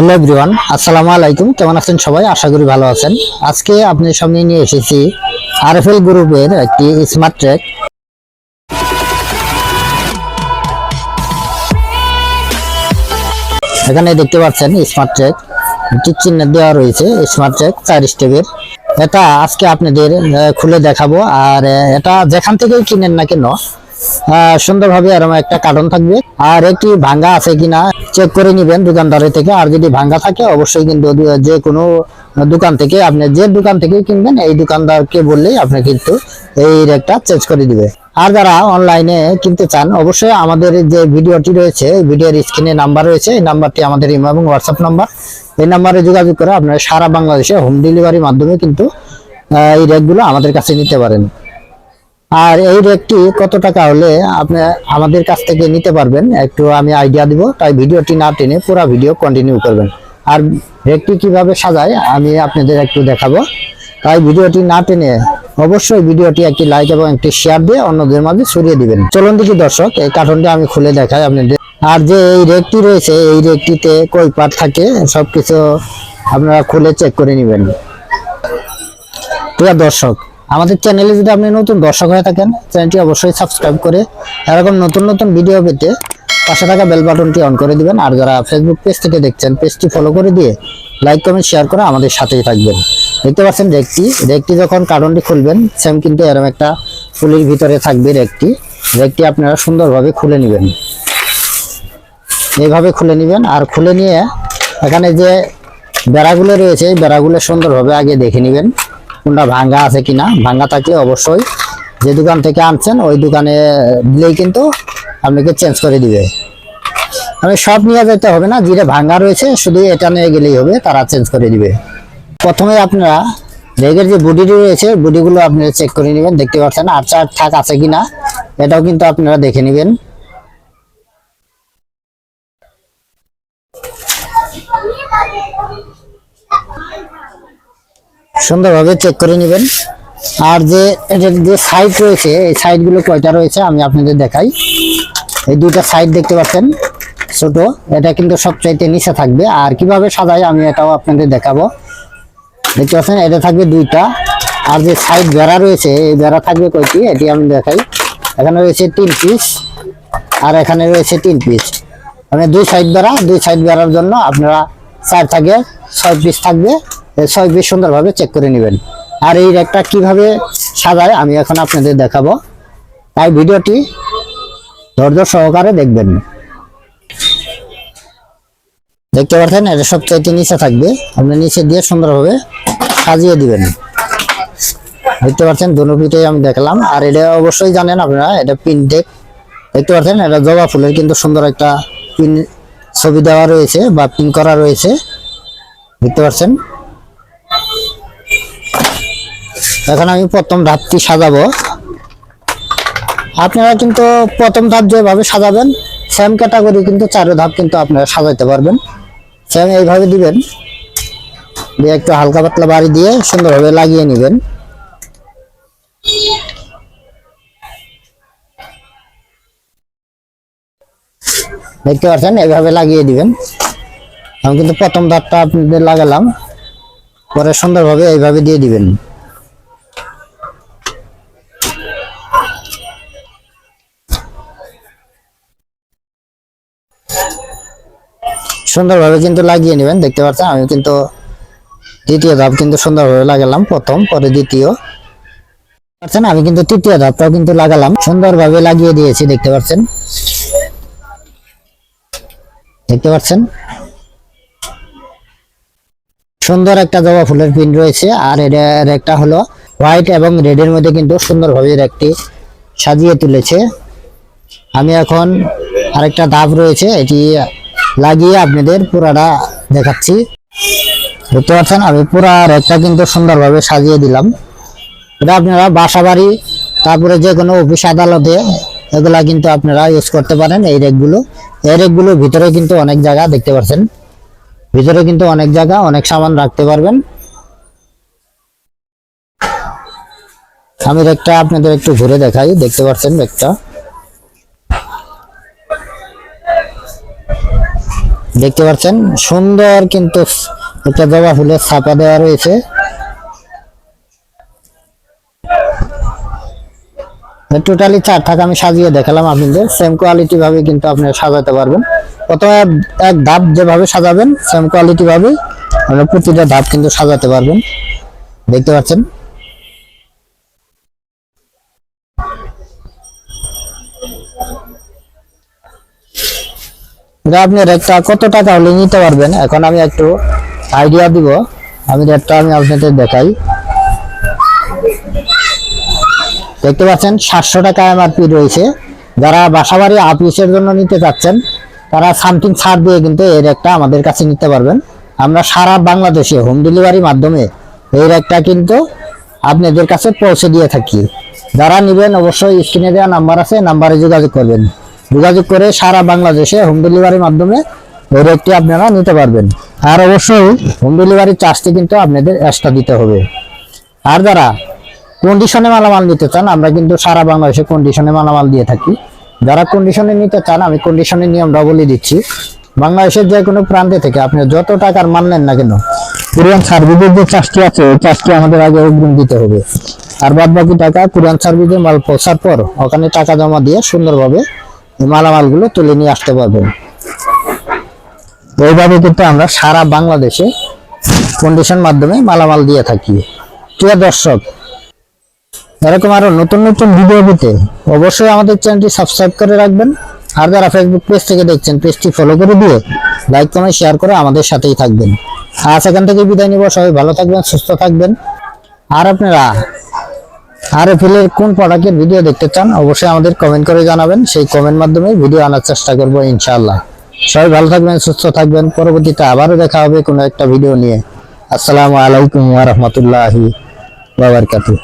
Hello everyone, আসসালামু আলাইকুম। কেমন আছেন সবাই? আশা করি ভালো আছেন। আজকে আপনাদের সামনে নিয়ে এসেছি আরএফএল গ্রুপের একটি স্মার্ট ট্র্যাক এখানে দেখতে পাচ্ছেন স্মার্ট ট্র্যাক একটি চিহ্ন দেওয়া রয়েছে স্মার্ট ট্র্যাক চার স্টেপের এটা আজকে আপনাদের খুলে দেখাবো। আর এটা যেখান থেকেই কিনেন না কেন সুন্দরভাবে এরকম একটা কার্টন থাকবে। আর একটি ভাঙ্গা আছে কিনা চেক করে নিবেন দোকানদারের থেকে। আর যদি ভাঙ্গা থাকে, অবশ্যই কিন্তু যে কোনো দোকান থেকে, আপনি যে দোকান থেকে কিনবেন, এই দোকানদারকে বললেই আপনি কিন্তু এই রেকটা চেঞ্জ করে দিবে। আর যারা অনলাইনে কিনতে চান, অবশ্যই আমাদের যে ভিডিওটি রয়েছে ভিডিওর স্ক্রিনে নাম্বার রয়েছে। এই নাম্বারটি আমাদের ইমো এবং হোয়াটসঅ্যাপ নাম্বার এই নাম্বারে যোগাযোগ করে আপনারা সারা বাংলাদেশে হোম ডেলিভারির মাধ্যমে কিন্তু এই রেকগুলো আমাদের কাছে নিতে পারেন। আর এই রেকটি কত টাকা হলে আপনি আমাদের কাছ থেকে নিতে পারবেন? একটু আমি আইডিয়া দিব, তাই ভিডিওটি না টেনে পুরো ভিডিও কন্টিনিউ করবেন। আর রেকটি কীভাবে সাজায় আমি আপনাদের একটু দেখাবো। তাই ভিডিওটি না টেনে অবশ্যই ভিডিওটি একটি লাইক এবং একটি শেয়ার দিয়ে অন্যদের মাঝে ছড়িয়ে দিবেন। চলুন দেখি দর্শক, এই কার্টনটি আমি খুলে দেখাই আপনাদের। আর যে এই রেকটি রয়েছে, এই রেকটিতে কই পার্ট থাকে, সবকিছু আপনারা খুলে চেক করে নেবেন। প্রিয় দর্শক আমাদের চ্যানেলে যদি আপনি নতুন দর্শক হয়ে থাকেন চ্যানেলটি অবশ্যই সাবস্ক্রাইব করে এরকম নতুন নতুন ভিডিও পেতে পাশে থাকা বেল বাটনটি অন করে দিবেন। আর যারা ফেসবুক পেজ থেকে দেখছেন পেজটি ফলো করে দিয়ে লাইক কমেন্ট শেয়ার করে আমাদের সাথেই থাকবেন। দেখতে পাচ্ছেন রেকটি রেকটি যখন কার্টনটি খুলবেন সেম কিন্তু এরকম একটা ফুলির ভিতরে থাকবে রেকটি রেকটি আপনারা সুন্দরভাবে খুলে নেবেন। এইভাবে খুলে নেবেন। আর খুলে নিয়ে এখানে যে বেড়াগুলো রয়েছে, এই বেড়াগুলো সুন্দরভাবে আগে দেখে নেবেন। কোনটা ভাঙ্গা আছে কিনা, ভাঙ্গা থাকলে অবশ্যই যে দোকান থেকে আনছেন, ওই দোকানে দিলেই কিন্তু আপনাকে চেঞ্জ করে দিবে। আমি সব নিয়ে যেতে হবে না, যেটা ভাঙ্গা রয়েছে, শুধু এটা নিয়ে গেলেই হবে, তারা চেঞ্জ করে দিবে। প্রথমে আপনারা রেগের যে বডি রয়েছে, বডিগুলো আপনারা চেক করে নেবেন, দেখতে পাচ্ছেন আর চার থাক আছে কিনা, এটাও কিন্তু আপনারা দেখে নেবেন। সুন্দরভাবে চেক করে নেবেন। আর যে এটার যে সাইড রয়েছে, এই সাইডগুলো কয়টা রয়েছে আমি আপনাদের দেখাই। এই দুইটা সাইড দেখতে পাচ্ছেন, ছোট। এটা কিন্তু সবচাইতে নিচে থাকবে। আর কীভাবে সাজাই আমি এটাও আপনাদের দেখাবো। দেখতে পাচ্ছেন, এটা থাকবে দুইটা। আর যে সাইড বেড়া রয়েছে, এই বেড়া থাকবে কয়টি? এটি আমি দেখাই। এখানে রয়েছে তিন পিস আর এখানে রয়েছে তিন পিস মানে দুই সাইড বেড়া, দুই সাইড বেড়ার জন্য আপনারা চার থাকে ছয় পিস থাকবে। ছয় পিস সুন্দরভাবে চেক করে নেবেন। আর এই রেকটা কীভাবে সাজায় আমি এখন আপনাদের দেখাবো। তাই ভিডিওটি ধৈর্য সহকারে দেখবেন। দেখতে পাচ্ছেন এটা সবচাইতে নিচে থাকবে। আপনি নিচে দিয়ে সুন্দরভাবে সাজিয়ে দিবেন। দেখতে পাচ্ছেন পিঠে আমি দেখলাম। আর এটা অবশ্যই জানেন আপনারা, এটা পিনটেক দেখতে পাচ্ছেন এটা জবা ফুলের কিন্তু সুন্দর একটা পিন ছবি দেওয়া রয়েছে বা পিন করা রয়েছে। দেখতে পাচ্ছেন এখন আমি প্রথম ধাপটি সাজাবো। আপনারা কিন্তু প্রথম ধাপ যেভাবে সাজাবেন সেম ক্যাটাগরি কিন্তু চারো ধাপ কিন্তু আপনারা সাজাইতে পারবেন। সেম এইভাবে দিবেন। দিয়ে একটু হালকা পাতলা বাড়ি দিয়ে সুন্দরভাবে লাগিয়ে নেবেন। দেখতে পাচ্ছেন, এইভাবে লাগিয়ে দিবেন। আমি কিন্তু প্রথম ধাপটা আপনাদের লাগালাম। পরে সুন্দরভাবে এইভাবে দিয়ে দিবেন। সুন্দরভাবে কিন্তু লাগিয়ে নেবেন, দেখতে পাচ্ছেন? আমি কিন্তু দ্বিতীয় ধাপ কিন্তু সুন্দরভাবে লাগালাম, প্রথম, পরে দ্বিতীয়। পাচ্ছেন? আমি কিন্তু তৃতীয় ধাপটাও কিন্তু লাগালাম, সুন্দরভাবে লাগিয়ে দিয়েছি, দেখতে পাচ্ছেন? দেখতে পাচ্ছেন? সুন্দর একটা জবা ফুলের পিন রয়েছে, আর এর একটা হলো হোয়াইট এবং রেডের মধ্যে কিন্তু সুন্দরভাবে একটি সাজিয়ে তুলেছে। আমি এখন আরেকটা ধাপ রয়েছে, এটি লাগিয়ে আপনাদের পুরাটা দেখাচ্ছি। দেখতে পাচ্ছেন আমি পুরা রেকটা কিন্তু সুন্দরভাবে সাজিয়ে দিলাম। এটা আপনারা বাসা বাড়ি তারপরে যে কোনো অফিস আদালতে, এগুলা কিন্তু আপনারা ইউজ করতে পারেন এই রেকগুলো। এই রেকগুলো ভিতরে কিন্তু অনেক জায়গা দেখতে পাচ্ছেন ভিতরে কিন্তু অনেক জায়গা, অনেক সামান রাখতে পারবেন। আমি রেকটা আপনাদের একটু ঘুরে দেখাই, দেখতে পাচ্ছেন রেকটা? দেখতে পাচ্ছেন? সুন্দর কিন্তু একটা জবা ফুলের ছাপা দেওয়া রয়েছে। টোটালি চার থাকা আমি সাজিয়ে দেখালাম আপনাদের। সেম কোয়ালিটি ভাবে কিন্তু আপনি সাজাতে পারবেন। প্রথমে এক ধাপ যেভাবে সাজাবেন সেম কোয়ালিটি ভাবে আপনি প্রতিটা ধাপ কিন্তু সাজাতে পারবেন। দেখতে পাচ্ছেন? আপনি রেটটা কত টাকা হলে নিতে পারবেন? এখন আমি একটু আইডিয়া দিব। আমি রেটটা আমি আপনাদের দেখাই। দেখতে পাচ্ছেন, সাতশো টাকা এমআরপি রয়েছে। যারা বাসাবাড়ি অফিসের জন্য নিতে চাচ্ছেন, তারা সামথিং ছাড় দিয়ে কিন্তু এই রেটটা আমাদের কাছে নিতে পারবেন। আমরা সারা বাংলাদেশে হোম ডেলিভারির মাধ্যমে এই রেটটা কিন্তু আপনাদের কাছে পৌঁছে দিয়ে থাকি। যারা নেবেন, অবশ্যই স্ক্রিনে দেওয়া নাম্বার আছে নাম্বারে যোগাযোগ করবেন। যোগাযোগ করে সারা বাংলাদেশে হোম ডেলিভারির মাধ্যমে এই রেটটি আপনারা নিতে পারবেন। আর অবশ্যই হোম ডেলিভারি চার্জটি কিন্তু আপনাদের এক্সট্রা দিতে হবে। আর যারা কন্ডিশনে মালামাল নিতে চান, আমরা কিন্তু সারা বাংলাদেশে কন্ডিশনে মালামাল দিয়ে থাকি। যারা কন্ডিশনে নিতে চান, আমি কন্ডিশনের নিয়মটা বলে দিচ্ছি। বাংলাদেশের যে কোনো প্রান্তে থেকে আপনি যত টাকার মাল নেন না কেন, কোরিয়ান সার্ভিসের যে চার্জটি আছে, ওই চার্জটি আমাদের আগে অগ্রিম দিতে হবে। আর বাদ বাকি টাকা কোরিয়ান সার্ভিসে মাল পৌঁছার পর ওখানে টাকা জমা দিয়ে সুন্দরভাবে মালামালগুলো তুলে নিয়ে আসতে পারবেন এইভাবে কিন্তু আমরা সারা বাংলাদেশে কন্ডিশন মাধ্যমে মালামাল দিয়ে থাকি। প্রিয় দর্শক, এরকম আরও নতুন নতুন ভিডিও পেতে অবশ্যই আমাদের চ্যানেলটি সাবস্ক্রাইব করে রাখবেন। আর যারা ফেসবুক পেজ থেকে দেখছেন পেজটি ফলো করে দিয়ে লাইক কমেন্ট শেয়ার করে আমাদের সাথেই থাকবেন। আজ এখান থেকে বিদায় নিব। সবাই ভালো থাকবেন, সুস্থ থাকবেন। আর আপনারা আর কোন প্রোডাক্টের ভিডিও দেখতে চান, অবশ্যই আমাদের কমেন্ট করে জানাবেন। সেই কমেন্ট মাধ্যমে ভিডিও আনার চেষ্টা করব ইনশাআল্লাহ। সবাই ভালো থাকবেন, সুস্থ থাকবেন। পরবর্তীতে আবারও দেখা হবে কোনো একটা ভিডিও নিয়ে। আসসালামু আলাইকুম ওয়া বারাকাতুহু।